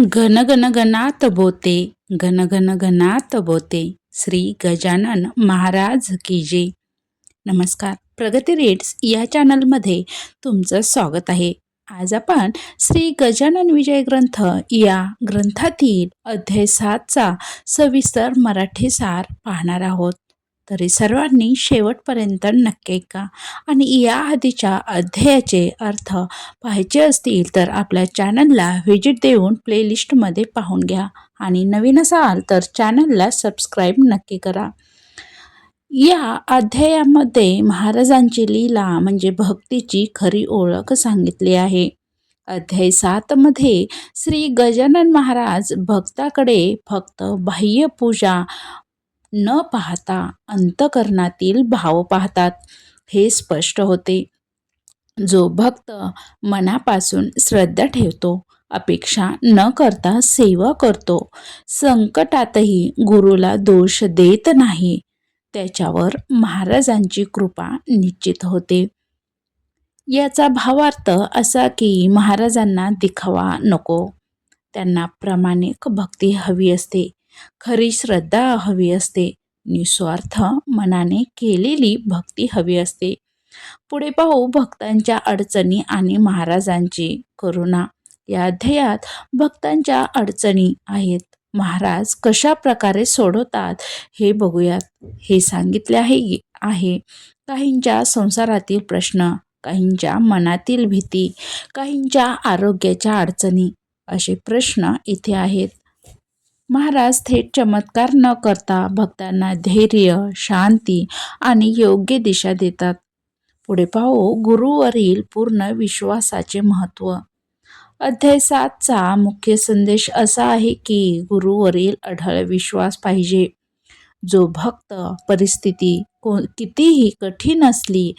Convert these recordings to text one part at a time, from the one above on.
घन घन गणात बोते घन घन गणात बोते. श्री गजानन महाराज की जे नमस्कार. प्रगती रेट्स या चॅनलमध्ये तुमचं स्वागत आहे. आज आपण श्री गजानन विजय ग्रंथ या ग्रंथातील अध्याय सातचा सविस्तर मराठी सार पाहणार आहोत. तरी सर्वांनी शेवटपर्यंत नक्की ऐका. आणि या आधीच्या अध्यायाचे अर्थ पाहायचे असतील तर आपल्या चॅनलला व्हिजिट देऊन प्लेलिस्टमध्ये पाहून घ्या. आणि नवीन असाल तर चॅनलला सबस्क्राईब नक्की करा. या अध्यायामध्ये महाराजांची लीला म्हणजे भक्तीची खरी ओळख सांगितली आहे. अध्याय सातमध्ये श्री गजानन महाराज भक्ताकडे फक्त बाह्य पूजा न पाहता अंतकरणातील भाव पाहतात हे स्पष्ट होते. जो भक्त मनापासून श्रद्धा ठेवतो अपेक्षा न करता सेवा करतो संकटातही गुरुला दोष देत नाही त्याच्यावर महाराजांची कृपा निश्चित होते. याचा भावार्थ असा की महाराजांना दिखावा नको. त्यांना प्रामाणिक भक्ती हवी असते. खरी श्रद्धा हवी असते. निस्वार्थ मनाने केलेली भक्ती हवी असते. पुढे पाहू भक्तांच्या अडचणी आणि महाराजांची करुणा. या अध्यायात भक्तांच्या अडचणी आहेत. महाराज कशा प्रकारे सोडवतात हे बघूयात. हे सांगितले आहे आहे. काहींच्या संसारातील प्रश्न काहींच्या मनातील भीती काहींच्या आरोग्याच्या अडचणी असे प्रश्न इथे आहेत. महाराज थेट चमत्कार न करता भक्तांना धैर्य शांती आणि योग्य दिशा देतात. पुढे पाहू गुरुवरील पूर्ण विश्वासाचे महत्त्व. अध्याय सातचा मुख्य संदेश असा आहे की गुरुवरील अढळ विश्वास पाहिजे. जो भक्त परिस्थिती को कितीही कठीण असली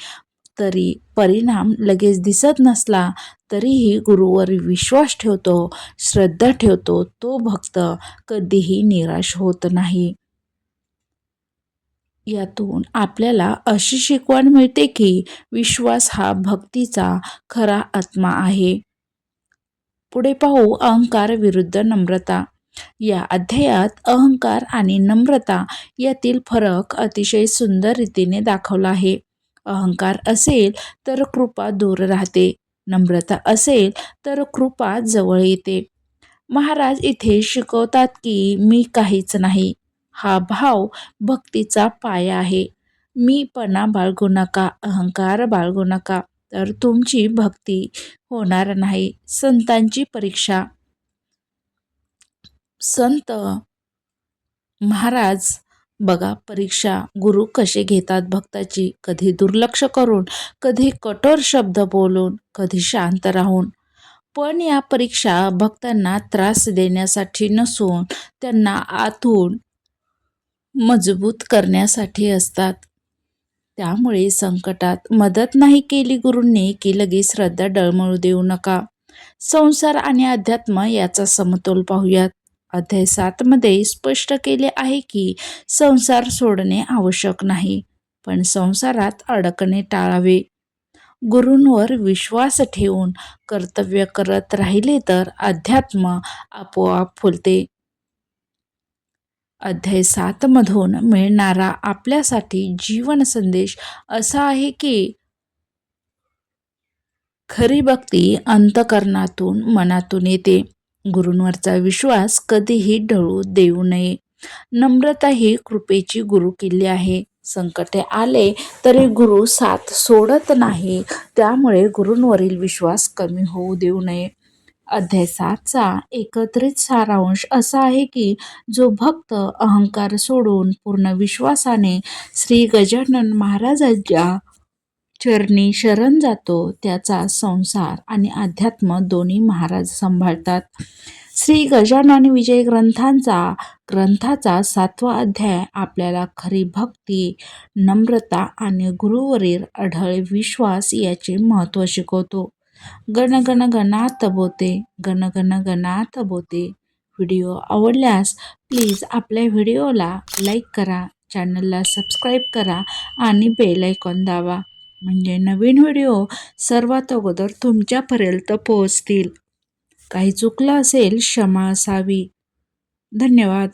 तरी परिणाम लगेच दिसत नसला तरीही गुरुवर विश्वास ठेवतो श्रद्धा ठेवतो तो भक्त कधीही निराश होत नाही. यातून आपल्याला अशी शिकवण मिळते की विश्वास हा भक्तीचा खरा आत्मा आहे. पुढे पाहू अहंकार विरुद्ध नम्रता. या अध्यायात अहंकार आणि नम्रता यातील फरक अतिशय सुंदर रीतीने दाखवला आहे. अहंकार असेल तर कृपा दूर राहते. नम्रता असेल तर कृपा जवळ येते. महाराज इथे शिकवतात की मी काहीच नाही. हा भाव भक्तीचा पाया आहे. मी पणा बाळगू नका अहंकार बाळगू नका तर तुमची भक्ती होणार नाही. संतांची परीक्षा. संत महाराज बघा परीक्षा गुरु कसे घेतात भक्ताची? कधी दुर्लक्ष करून कधी कठोर शब्द बोलून कधी शांत राहून. पण या परीक्षा भक्तांना त्रास देण्यासाठी नसून त्यांना आतून मजबूत करण्यासाठी असतात. त्यामुळे संकटात मदत नाही केली गुरूंनी की लगेच श्रद्धा डळमळू देऊ नका. संसार आणि अध्यात्म याचा समतोल पाहूयात. अध्याय सातमध्ये स्पष्ट केले आहे की संसार सोडणे आवश्यक नाही पण संसारात अडकणे टाळावे. गुरूंवर विश्वास ठेवून कर्तव्य करत राहिले तर अध्यात्म आपोआप फुलते. अध्याय सातमधून मिळणारा आपल्यासाठी जीवन संदेश असा आहे की खरी भक्ती अंतकरणातून मनातून येते. गुरूंवरचा विश्वास कधीही ढळू देऊ नये. नम्रता ही कृपेची गुरु किल्ली आहे. संकटे आले तरी गुरु साथ सोडत नाही. त्यामुळे गुरूंवरील विश्वास कमी होऊ देऊ नये. अध्याय सातचा एकत्रित सारांश असा आहे की जो भक्त अहंकार सोडून पूर्ण विश्वासाने श्री गजानन महाराजांच्या चरणी शरण जातो त्याचा संसार आणि अध्यात्म दोन्ही महाराज सांभाळतात. श्री गजानन विजय ग्रंथांचा ग्रंथाचा सातवा अध्याय आपल्याला खरी भक्ती नम्रता आणि गुरुवरील अढळ विश्वास याचे महत्त्व शिकवतो. गण गण गणात बोते गण गण गणात बोते. व्हिडिओ आवडल्यास प्लीज आपल्या व्हिडिओला लाईक करा चॅनलला सबस्क्राईब करा आणि बेल आयकॉन दावा म्हणजे नवीन व्हिडिओ सर्वात अगोदर तुमच्यापर्यंत पोहोचतील. काही चुकलं असेल क्षमा असावी. धन्यवाद.